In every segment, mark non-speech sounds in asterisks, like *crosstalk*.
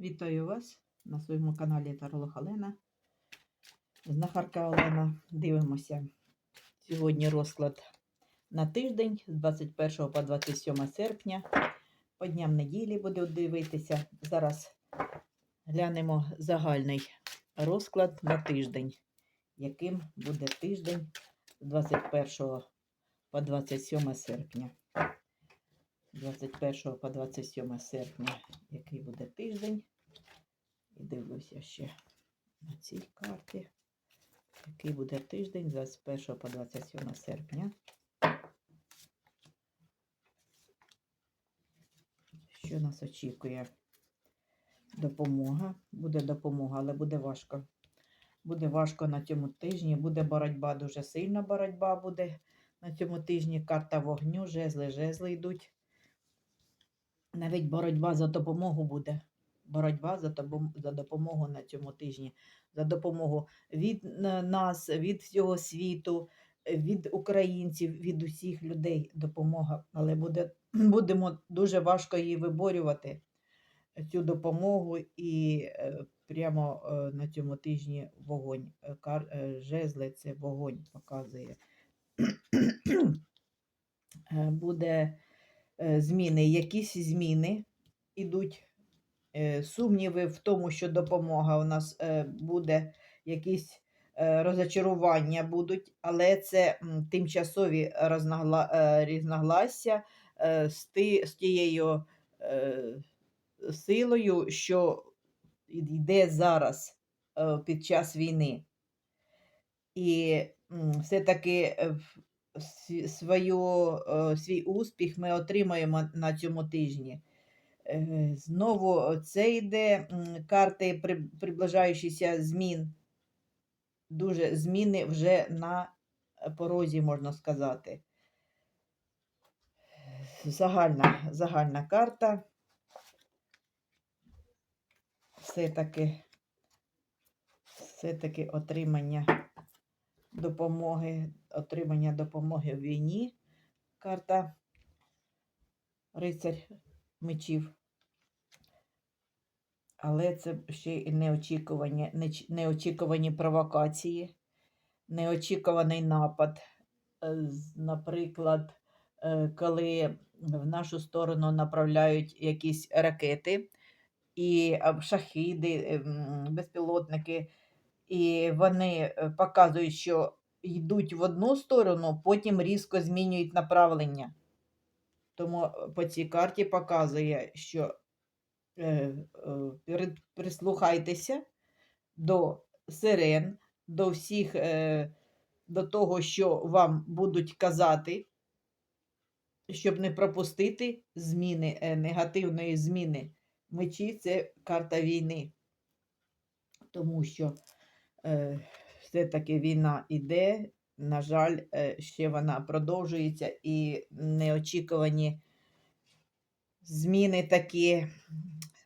Вітаю вас на своєму каналі Таролог Олена. Знахарка Олена. Дивимося сьогодні розклад на тиждень з 21 по 27 серпня. По дням неділі буду дивитися. Зараз глянемо загальний розклад на тиждень, яким буде тиждень з 21 по 27 серпня. 21 по 27 серпня, який буде тиждень. І дивлюся ще на цій карті, який буде тиждень з 21 по 27 серпня. Що нас очікує? Допомога. Буде допомога, але буде важко. Буде важко на цьому тижні. Буде боротьба, дуже сильна боротьба буде на цьому тижні. Карта вогню, жезли, жезли йдуть. Навіть боротьба за допомогу буде. Боротьба за, за допомогу на цьому тижні. За допомогу від е, нас, від всього світу, від українців, від усіх людей допомога. Але буде, *clears throat* будемо дуже важко її виборювати, цю допомогу. І е, прямо е, на цьому тижні вогонь. Жезли це вогонь показує. *clears throat* Буде зміни, якісь зміни ідуть. Е, Сумніви в тому, що допомога у нас е, буде, якісь е, розочарування будуть, але це тимчасові е, різногласся е, з, тією е, силою, що йде зараз е, під час війни. І все-таки е, свою, е, свій успіх ми отримаємо на цьому тижні. Е, Знову це йде карти при- приближаючися змін. Дуже зміни вже на порозі, можна сказати. Загальна, загальна карта. Все-таки, все-таки отримання допомоги, отримання допомоги в війні. Карта Рицарь мечів. Але це ще й неочікувані, неочікувані провокації, неочікуваний напад. Е, Наприклад, е, коли в нашу сторону направляють якісь ракети і а, шахіди, е, безпілотники, і вони е, показують, що йдуть в одну сторону, потім різко змінюють направлення. Тому е, по цій карті показує, що е, е, прислухайтеся до сирен, до всіх, е, до того, що вам будуть казати, щоб не пропустити зміни, е, негативної зміни. Мечі це карта війни, тому що все-таки війна іде. На жаль, е, ще вона продовжується і неочікувані зміни такі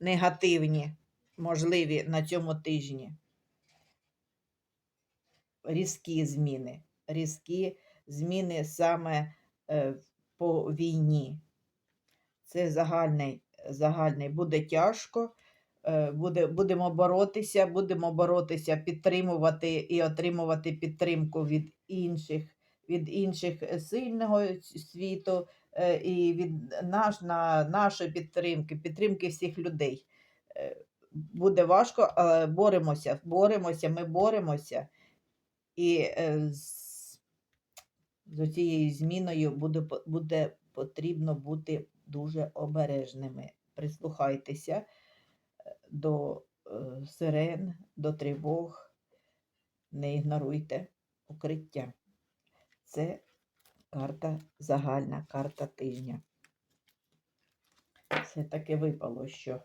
негативні, можливі на цьому тижні. Різкі зміни. Різкі зміни саме е, по війні. Це загальний, загальний. Буде тяжко. Е, Буде, будемо боротися, будемо боротися, підтримувати і отримувати підтримку від інших, від інших е, сильного світу е, і від наш, на, нашої підтримки, підтримки всіх людей. Буде важко, але боремося, боремося, ми боремося. І з, з цією зміною буде, буде потрібно бути дуже обережними. Прислухайтеся до е, сирен, до тривог, не ігноруйте укриття. Це карта загальна, карта тижня. Все таки випало, що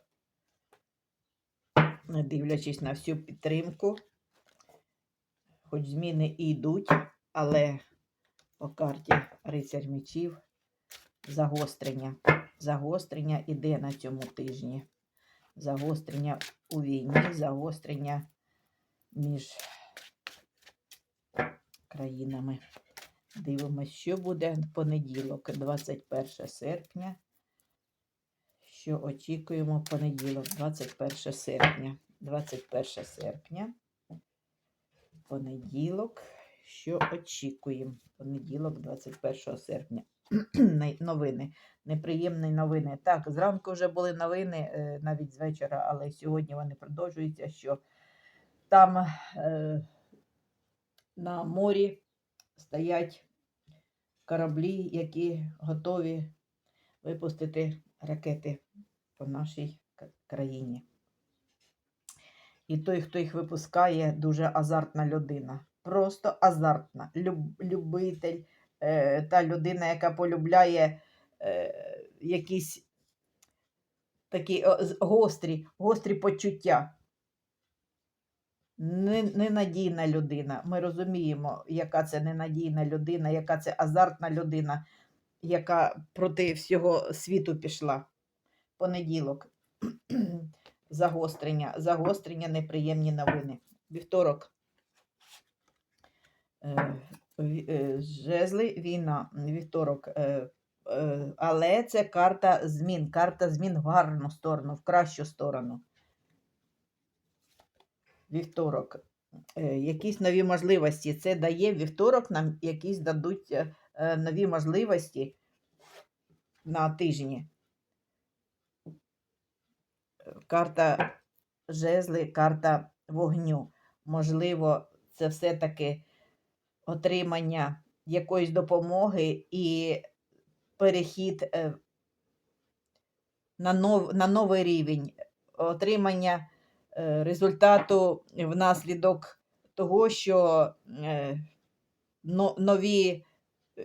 не дивлячись на всю підтримку, хоч зміни і йдуть, але по карті рицарь мечів загострення. Загострення іде на цьому тижні. Загострення у війні, загострення між країнами. Дивимось, що буде понеділок, 21 серпня. що очікуємо понеділок, 21 серпня. 21 серпня. Понеділок, що очікуємо? Понеділок, 21 серпня. Новини. Неприємні новини. Так, зранку вже були новини, е, навіть з вечора, але сьогодні вони продовжуються, що там е, на морі стоять кораблі, які готові випустити ракети по нашій країні. І той, хто їх випускає, дуже азартна людина. Просто азартна. Люб, любитель, е, та людина, яка полюбляє е, якісь такі гострі, гострі почуття. Ненадійна людина. Ми розуміємо, яка це ненадійна людина, яка це азартна людина, яка проти всього світу пішла. Понеділок. *clears throat* Загострення, загострення, неприємні новини. Вівторок. Е, Жезли, війна, вівторок. е, е, Але це карта змін. Карта змін в гарну сторону, в кращу сторону. Вівторок. Якісь нові можливості. Це дає вівторок, нам якісь дадуть нові можливості на тижні. Карта жезли, карта вогню. Можливо, це все-таки отримання якоїсь допомоги і перехід е, на, нов, на новий рівень, отримання е, результату внаслідок того, що е, нові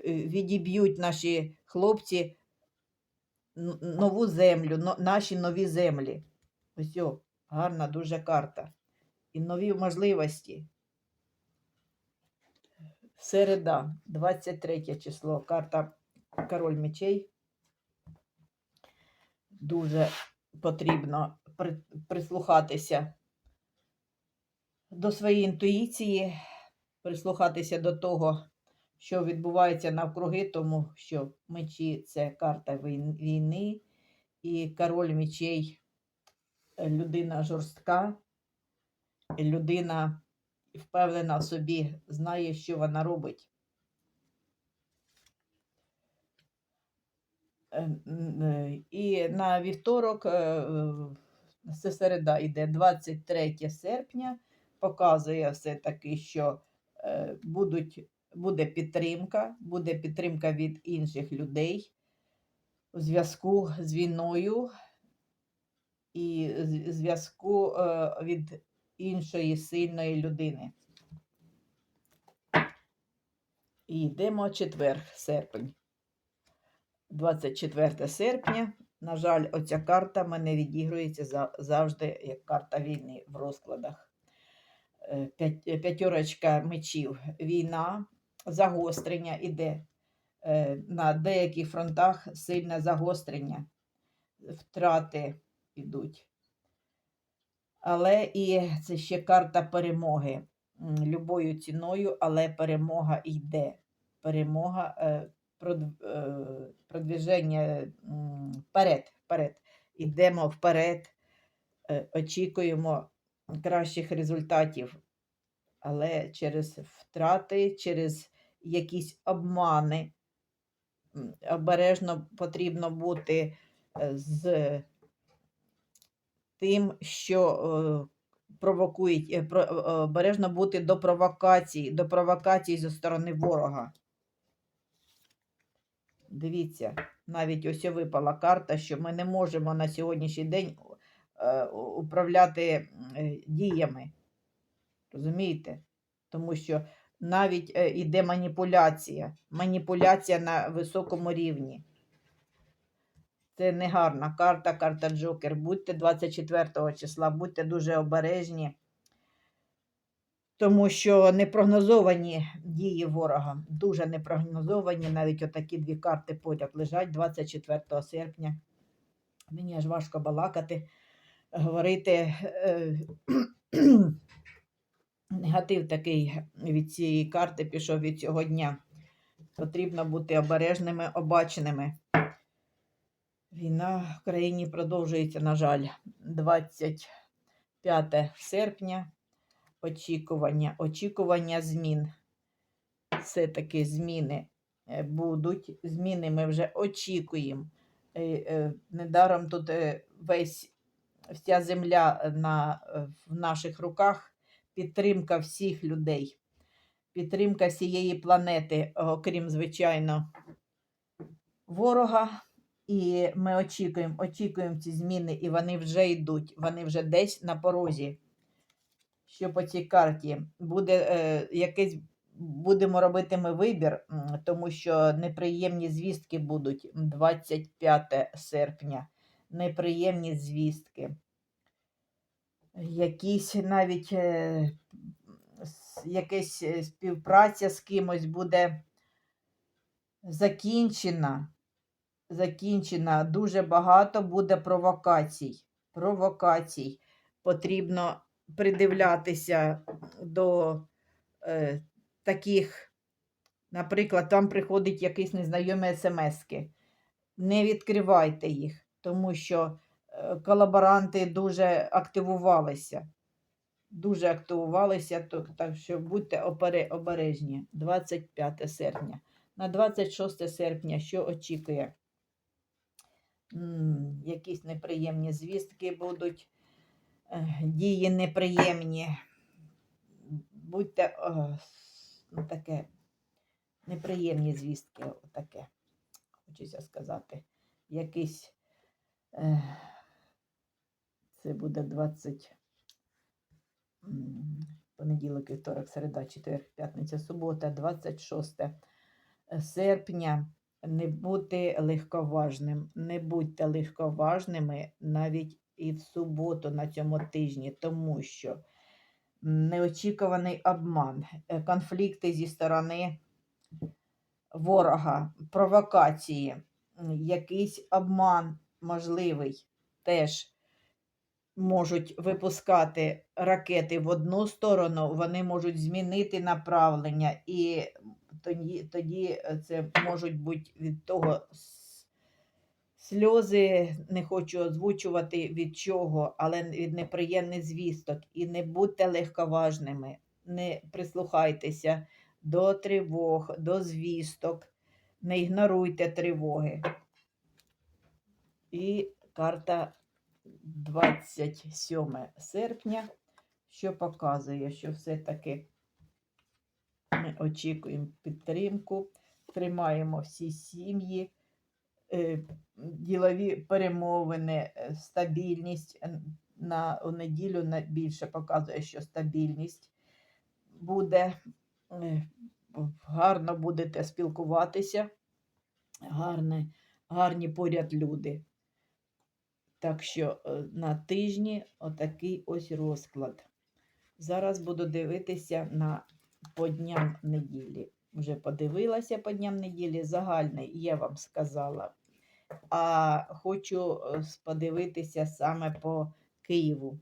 відіб'ють наші хлопці нову землю, наші нові землі. Ось о, гарна дуже карта. І нові можливості. Середа, 23 число, карта Король мечей. Дуже потрібно при- прислухатися до своєї інтуїції, прислухатися до того, що відбувається навкруги, тому що мечі це карта війни, і король мечей людина жорстка, людина впевнена в собі, знає, що вона робить. Е, е, І на вівторок, е, це середа йде 23 серпня, показує все-таки, що будуть, буде підтримка, буде підтримка від інших людей у зв'язку з війною і зв'язку від іншої сильної людини. І йдемо четвер, серпень. 24 серпня. На жаль, оця карта в мене відігрується завжди як карта війни в розкладах. Е, п'ять- П'ятерочка мечів. Війна, загострення іде. Е, На деяких фронтах сильне загострення, втрати йдуть. Але і це ще карта перемоги. Любою ціною, але перемога йде. Перемога, е, е, продвіження вперед, вперед. Ідемо вперед, е, очікуємо кращих результатів. Але через втрати, через якісь обмани обережно потрібно бути з тим, що е, провокують, е, е, обережно бути до провокацій, до провокацій зі сторони ворога. Дивіться, навіть ось випала карта, що ми не можемо на сьогоднішній день управляти діями. Розумієте? Тому що навіть іде маніпуляція, маніпуляція на високому рівні. Це не гарна карта, карта Джокер. Будьте 24 числа, будьте дуже обережні, тому що непрогнозовані дії ворога, дуже непрогнозовані. Навіть отакі дві карти поряд лежать 24 серпня. Мені аж важко балакати, говорити. е, Негатив такий від цієї карти пішов від цього дня. Потрібно бути обережними, обачними. Війна в країні продовжується, на жаль, 25 серпня. Очікування, очікування змін. Все-таки зміни е, будуть. Зміни ми вже очікуємо. Е, е, Недаром тут весь вся земля на, в наших руках, підтримка всіх людей, підтримка всієї планети, окрім, звичайно, ворога. І ми очікуємо, очікуємо ці зміни, і вони вже йдуть, вони вже десь на порозі. Що по цій карті буде е, якийсь, будемо робити ми вибір, тому що неприємні звістки будуть 25 серпня. Неприємні звістки. Якісь навіть е, якась е, співпраця з кимось буде закінчена закінчена. Дуже багато буде провокацій. Провокацій. Потрібно придивлятися до е, таких, наприклад, там приходить якісь незнайомі смски. Не відкривайте їх, тому що е, колаборанти дуже активувалися. Дуже активувалися, то, так що будьте обережні. 25 серпня. На 26 серпня що очікує? Якісь неприємні звістки будуть, е, дії неприємні. Будьте е, с- ну, таке, неприємні звістки, таке, хочеться сказати. Якийсь, е, це буде 20, м, понеділок, вівторок, середа, четвер, п'ятниця, субота, 26 серпня не бути легковажним. Не будьте легковажними навіть і в суботу на цьому тижні, тому що неочікуваний обман, е, конфлікти зі сторони ворога, провокації, якийсь обман можливий теж можуть випускати ракети в одну сторону, вони можуть змінити направлення, і тоді, тоді е, це можуть бути від того сльози, не хочу озвучувати від чого, але від неприємних звісток. І не будьте легковажними, не прислухайтеся до тривог, до звісток, не ігноруйте тривоги. І карта 27 серпня, що показує, що все-таки очікуємо підтримку, тримаємо всі сім'ї, е, ділові перемовини, е, стабільність е, на у неділю більше показує, що стабільність буде. Гарно будете спілкуватися, гарне, гарні поряд люди. Так що на тижні отакий ось розклад. Зараз буду дивитися на по дням неділі. Вже подивилася по дням неділі. Загальний я вам сказала. А хочу е, подивитися саме по Києву.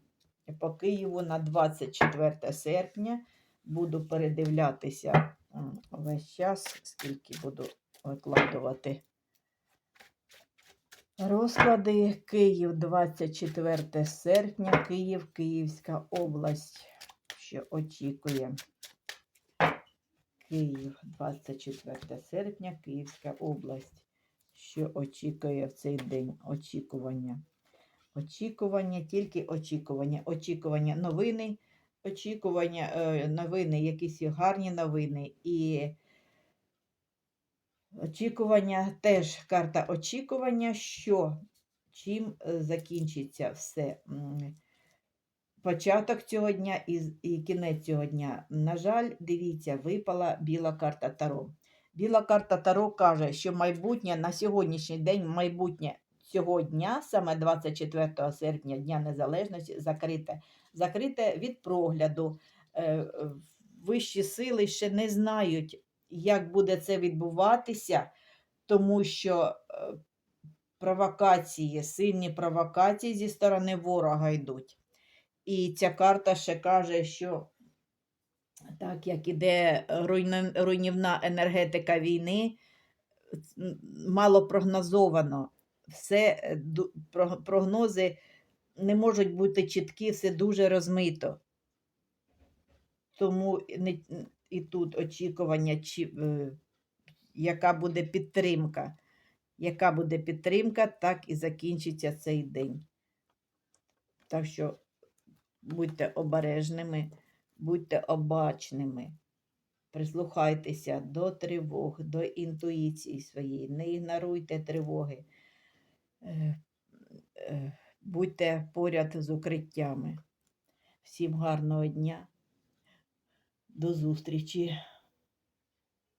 По Києву на 24 серпня буду передивлятися весь час, скільки буду викладувати. Розклади Київ 24 серпня, Київ, Київська область. Що очікує? Київ 24 серпня, Київська область. Що очікує в цей день? Очікування. Очікування, тільки очікування. Очікування новини, очікування е, новини, якісь гарні новини і Очікування теж карта очікування, що чим е, закінчиться все. Початок цього дня і, і кінець цього дня. На жаль, дивіться, випала біла карта Таро. Біла карта Таро каже, що майбутнє на сьогоднішній день, майбутнє цього дня, саме 24 серпня, Дня Незалежності, закрите. Закрите від прогляду. Е, е, Вищі сили ще не знають, як буде це відбуватися, тому що е, провокації, сильні провокації зі сторони ворога йдуть. І ця карта ще каже, що так як іде руйнівна енергетика війни, мало прогнозовано. все е, прогнози не можуть бути чіткі, все дуже розмито. Тому і тут очікування, чи, е, яка буде підтримка. Яка буде підтримка, так і закінчиться цей день. Так що будьте обережними, будьте обачними, прислухайтеся до тривог, до інтуїції своєї, не ігноруйте тривоги, Е, е, будьте поряд з укриттями. Всім гарного дня. До зустрічі!